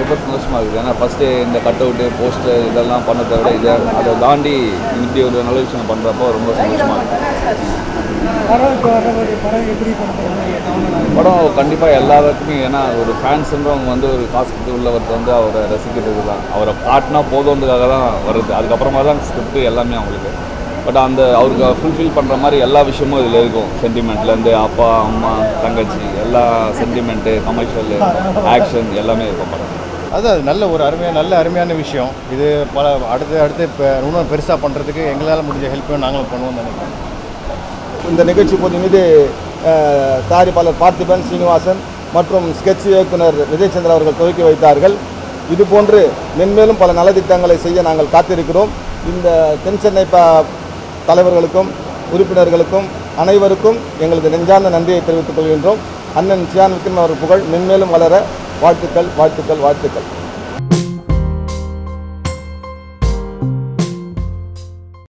ரொம்ப சந்தோஷமாக இருக்குது. ஏன்னா ஃபஸ்ட்டு இந்த கட் அவுட்டு போஸ்டர் இதெல்லாம் பண்ணதை விட இதை அதை தாண்டி இப்படி ஒரு நல்ல விஷயம் பண்ணுறப்போ ரொம்ப சந்தோஷமாக இருக்குது படம் கண்டிப்பாக எல்லாருக்குமே ஏன்னா ஒரு ஃபேன்ஸுன்றவங்க வந்து ஒரு காசு கொடுத்து உள்ள வந்து அவரை ரசிக்கிறது தான். அவரை பாட்டினா போதுன்றதுக்காக தான் வருது. அதுக்கப்புறமா தான் ஸ்கிரிப்ட் எல்லாமே அவங்களுக்கு. பட் அந்த அவருக்கு ஃபுல்ஃபில் பண்ணுற மாதிரி எல்லா விஷயமும் இதில் இருக்கும். சென்டிமெண்ட்லேருந்து அப்பா அம்மா தங்கச்சி எல்லா சென்டிமெண்ட்டு கமர்ஷியல் ஆக்ஷன் எல்லாமே இருக்கும் படம். அது அது நல்ல ஒரு அருமையான நல்ல அருமையான விஷயம். இது பல அடுத்து அடுத்து இப்போ இன்னும் பெருசாக பண்ணுறதுக்கு எங்களால் முடிஞ்ச ஹெல்ப்பையும் நாங்களும் பண்ணுவோம் நினைக்கிறேன் இந்த நிகழ்ச்சி போது மீது தயாரிப்பாளர் பார்த்திபன் சீனிவாசன் மற்றும் ஸ்கெட்ச் இயக்குனர் விஜயச்சந்திரன் அவர்கள் துவக்கி வைத்தார்கள். இதுபோன்று மென்மேலும் பல நலத்திட்டங்களை செய்ய நாங்கள் காத்திருக்கிறோம். இந்த தென் சென்னை ப தலைவர்களுக்கும் உறுப்பினர்களுக்கும் அனைவருக்கும் எங்களது நெஞ்சார்ந்த நன்றியை தெரிவித்துக் கொள்கின்றோம். அண்ணன் சியான் விக்ரம் அவர் புகழ் மென்மேலும் வளர வாழ்த்துக்கள் வாழ்த்துக்கள் வாழ்த்துக்கள்.